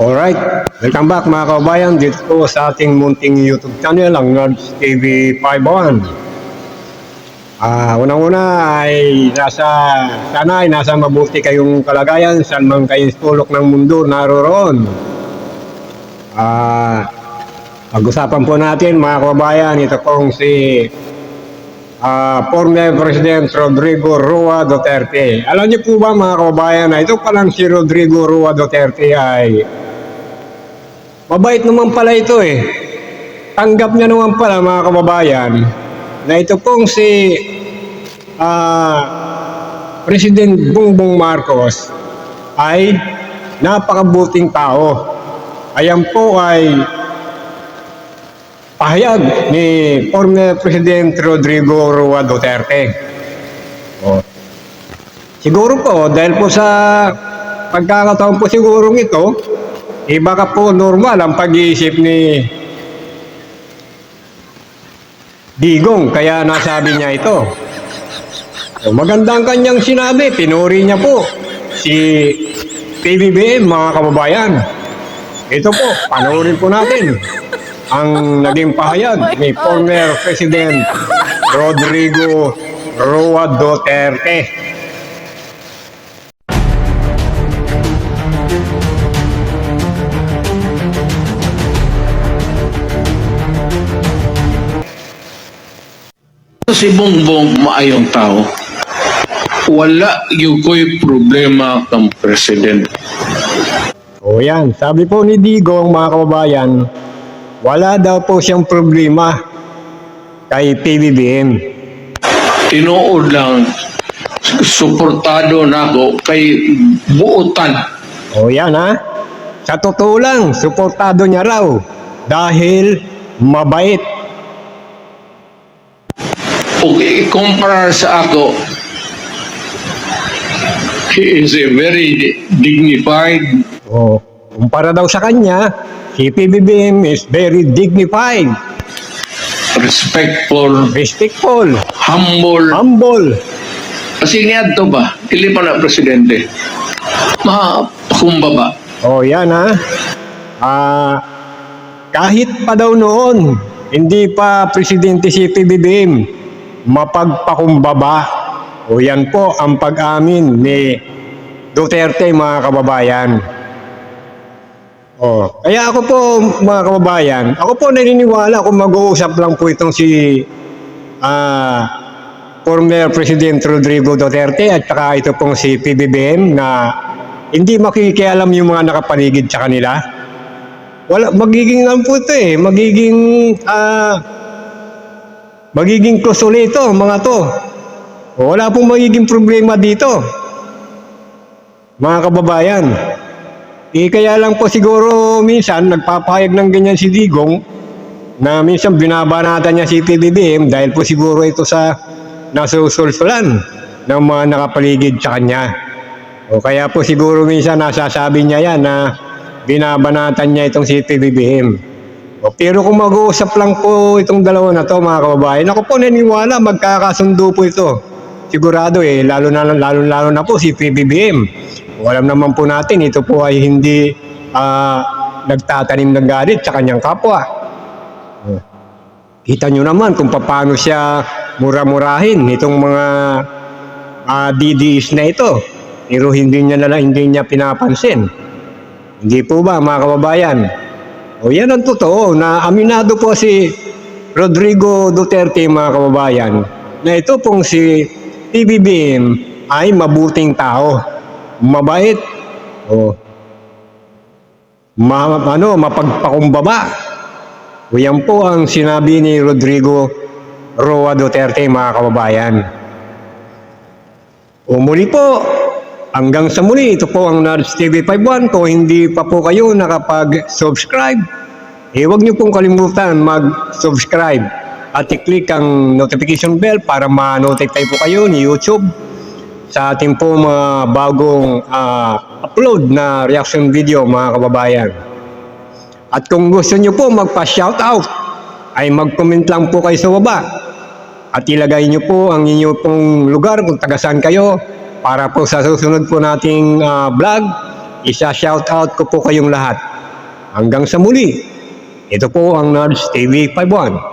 Alright, welcome back mga kababayan dito po sa ating munting YouTube channel, ang Nerds TV 51. Ah, unang-una ay nasa, sana ay nasa mabuti kayong kalagayan, saan man kayo sulok ng mundo naroroon. Ah, pag-usapan po natin mga kababayan, ito pong si ah, former President Rodrigo Roa Duterte. Alam niyo po ba mga kababayan na ito palang si Rodrigo Roa Duterte ay mabait naman pala ito eh. Tanggap niya naman pala mga kababayan na ito pong si ah, President Bongbong Marcos ay napakabuting tao. Ayan po ay pahayag ni former President Rodrigo Roa Duterte. O, siguro po, dahil po sa pagkakataon po sigurong ito, eh baka po normal ang pag-iisip ni Digong, kaya nasabi niya ito. O, maganda ang kanyang sinabi, pinuri niya po si PBBM mga kababayan. Ito po, panoorin po natin ang naging pahayag ni former President Rodrigo Roa Duterte. Si Bongbong maayong tao. Wala yung ko'y problema kang president. O yan, sabi po ni Digong mga kababayan, wala daw po siyang problema kay PBBM. Tinuod lang, suportado na ako kay buutan. O yan ha, sa totoo lang, suportado niya raw dahil mabait. Kung i-compare sa ako, he is a very dignified, O, kumpara daw sa kanya, si PBBM is very dignified, respectful, respectful, humble. humble. Kasi niya to ba? Dili pa na presidente. Mapakumbaba. O yan ha, ah, kahit pa daw noon, hindi pa presidente si PBBM, mapagpakumbaba. O yan po ang pag-amin ni Duterte mga kababayan. Oh, kaya ako po mga kababayan, ako po naniniwala kung mag-uusap lang po itong si ah former President Rodrigo Duterte at saka ito pong si PBBM na hindi makikialam yung mga nakapaligid sa kanila. Wala, magiging ano po ito eh, magiging ah magiging kusuli ito, mga to. Wala pong magiging problema dito. Mga kababayan, eh kaya lang po siguro minsan nagpapahayag ng ganyan si Digong na minsan binabanatan niya si PBBM dahil po siguro ito sa nasusulsulan ng mga nakapaligid sa kanya. O kaya po siguro minsan nasasabi niya yan na binabanatan niya itong si PBBM. O, pero kung mag-uusap lang po itong dalawa na to mga kababayan, ako po naniniwala magkakasundo po ito. Sigurado eh, lalo na lalo, lalo na po si PBBM. O, alam naman po natin, ito po ay hindi ah, nagtatanim ng galit sa kanyang kapwa. O, Kita nyo naman kung paano siya mura-murahin itong mga ah, DDs na ito. Pero hindi niya na hindi niya pinapansin. Hindi po ba mga kababayan? O yan ang totoo na aminado po si Rodrigo Duterte mga kababayan na ito pong si PBBM ay mabuting tao. Mabait. O ma, ano, mapagpakumbaba. O yan po ang sinabi ni Rodrigo Roa Duterte mga kababayan. O muli po, hanggang sa muli, ito po ang Nards TV 51. Kung hindi pa po kayo nakapag-subscribe, eh huwag niyo pong kalimutan mag-subscribe at i-click ang notification bell para ma-notify po kayo ni YouTube sa ating po mga bagong ah, upload na reaction video mga kababayan. At kung gusto niyo po magpa-shoutout, ay mag-comment lang po kayo sa baba. At ilagay niyo po ang inyo pong lugar kung taga saan kayo para po sa susunod po nating ah, vlog isa-shout out ko po kayong lahat. Hanggang sa muli, ito po ang Nards TV 51.